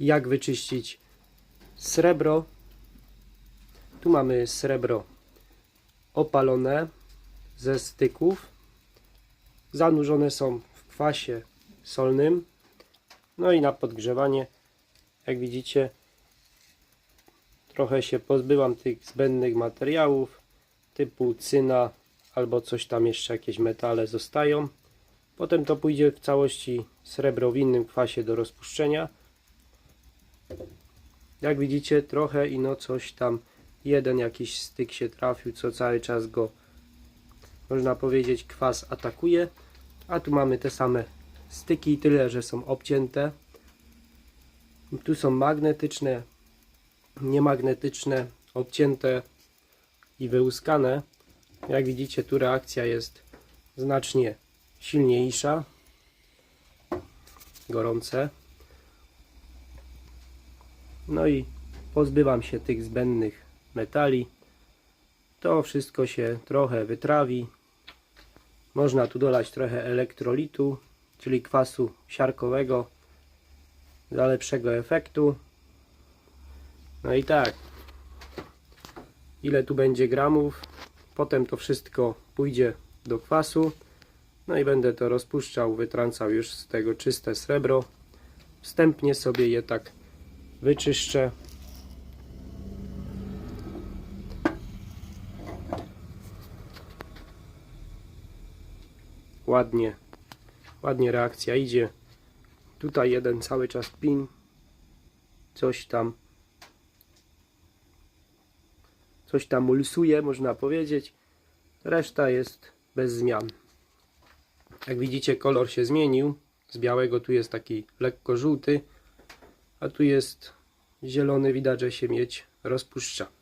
jak wyczyścić srebro. Tu mamy srebro opalone ze styków. Zanurzone są w kwasie solnym. No i na podgrzewanie, jak widzicie, trochę się pozbyłam tych zbędnych materiałów typu cyna albo coś tam jeszcze jakieś metale zostają. Potem to pójdzie w całości srebro w innym kwasie do rozpuszczenia. Jak widzicie trochę ino coś tam jeden jakiś styk się trafił, co cały czas go można powiedzieć kwas atakuje. A tu mamy te same styki, tyle że są obcięte. Tu są magnetyczne, niemagnetyczne, obcięte i wyłuskane. Jak widzicie tu reakcja jest znacznie silniejsza. Gorące. No i pozbywam się tych zbędnych metali. To wszystko się trochę wytrawi. Można tu dolać trochę elektrolitu, czyli kwasu siarkowego dla lepszego efektu. No i tak. Ile tu będzie gramów? Potem to wszystko pójdzie do kwasu. No i będę to rozpuszczał, wytrącał już z tego czyste srebro. Wstępnie sobie je tak wyczyszczę. Ładnie, ładnie reakcja idzie. Tutaj jeden cały czas pin. Coś tam coś tam ulsuje, można powiedzieć. Reszta jest bez zmian. Jak widzicie, kolor się zmienił. Z białego tu jest taki lekko żółty, a tu jest zielony. Widać, że się miedź rozpuszcza.